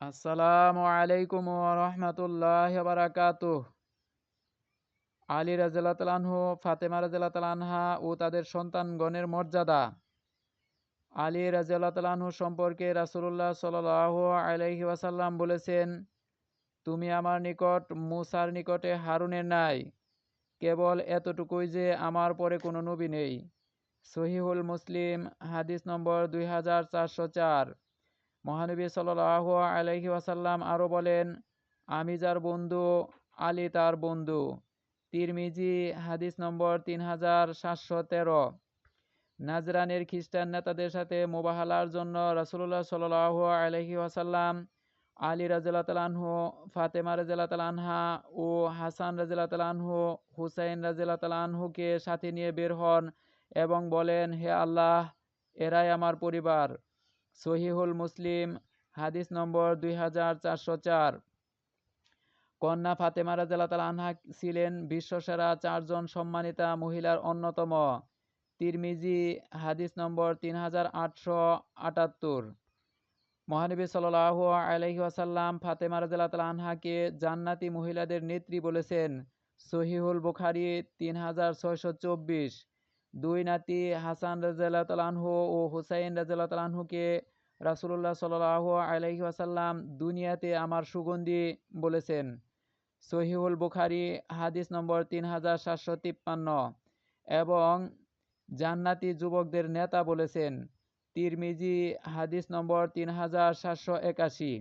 আসসালামু আলাইকুম রহমতুল্লাহ বারাকাতুহ আলী রাজু ফাতেমা রাজা ও তাদের সন্তানগণের মর্যাদা। আলী রাজু সম্পর্কে রাসুল্লাহ সাল আলহি ওয়াসাল্লাম বলেছেন, তুমি আমার নিকট, মুসার নিকটে হারুনের নাই। কেবল এতটুকুই যে আমার পরে কোনো নবী নেই। সহিহুল মুসলিম, হাদিস নম্বর দুই হাজার চারশো চার। মহানবী সাল আলহি ওয়াসাল্লাম আরও বলেন, আমি যার বন্ধু, আলী তার বন্ধু। তিরমিজি, হাদিস নম্বর তিন হাজার সাতশো তেরো। নাজরানের খ্রিস্টান নেতাদের সাথে মোবাহালার জন্য রাসুল্লাহ সাল আলহি ওয়াসাল্লাম, আলী রাজু ফাতেমা রাজা ও হাসান রাজিল্লা হুসাইন রাজিল্লাহুকে সাথে নিয়ে বের হন এবং বলেন, হে আল্লাহ, এরাই আমার পরিবার। সহিহুল মুসলিম, হাদিস নম্বর দুই হাজার চারশো চার। কন্যা ফাতেমা রাজাল আনহা ছিলেন বিশ্বসেরা চারজন সম্মানিতা মহিলার অন্যতম। তিরমিজি, হাদিস নম্বর তিন হাজার আটশো আটাত্তর। মহানবী সাল আলহি আসাল্লাম ফাতেমা রাজাল আনহাকে জান্নাতি মহিলাদের নেত্রী বলেছেন। সহিহুল বুখারি তিন হাজার ছয়শো চব্বিশ। দুই নাতি হাসান রাজু ও হুসাইন রাজুকে রাসুল্লাহ সাল আলহি আসাল্লাম দুনিয়াতে আমার সুগন্ধি বলেছেন। সহিহুল বুখারি, হাদিস নম্বর তিন হাজার সাতশো তিপ্পান্ন। এবং জান্নাতি যুবকদের নেতা বলেছেন। তিরমিজি, হাদিস নম্বর তিন হাজার সাতশো একাশি।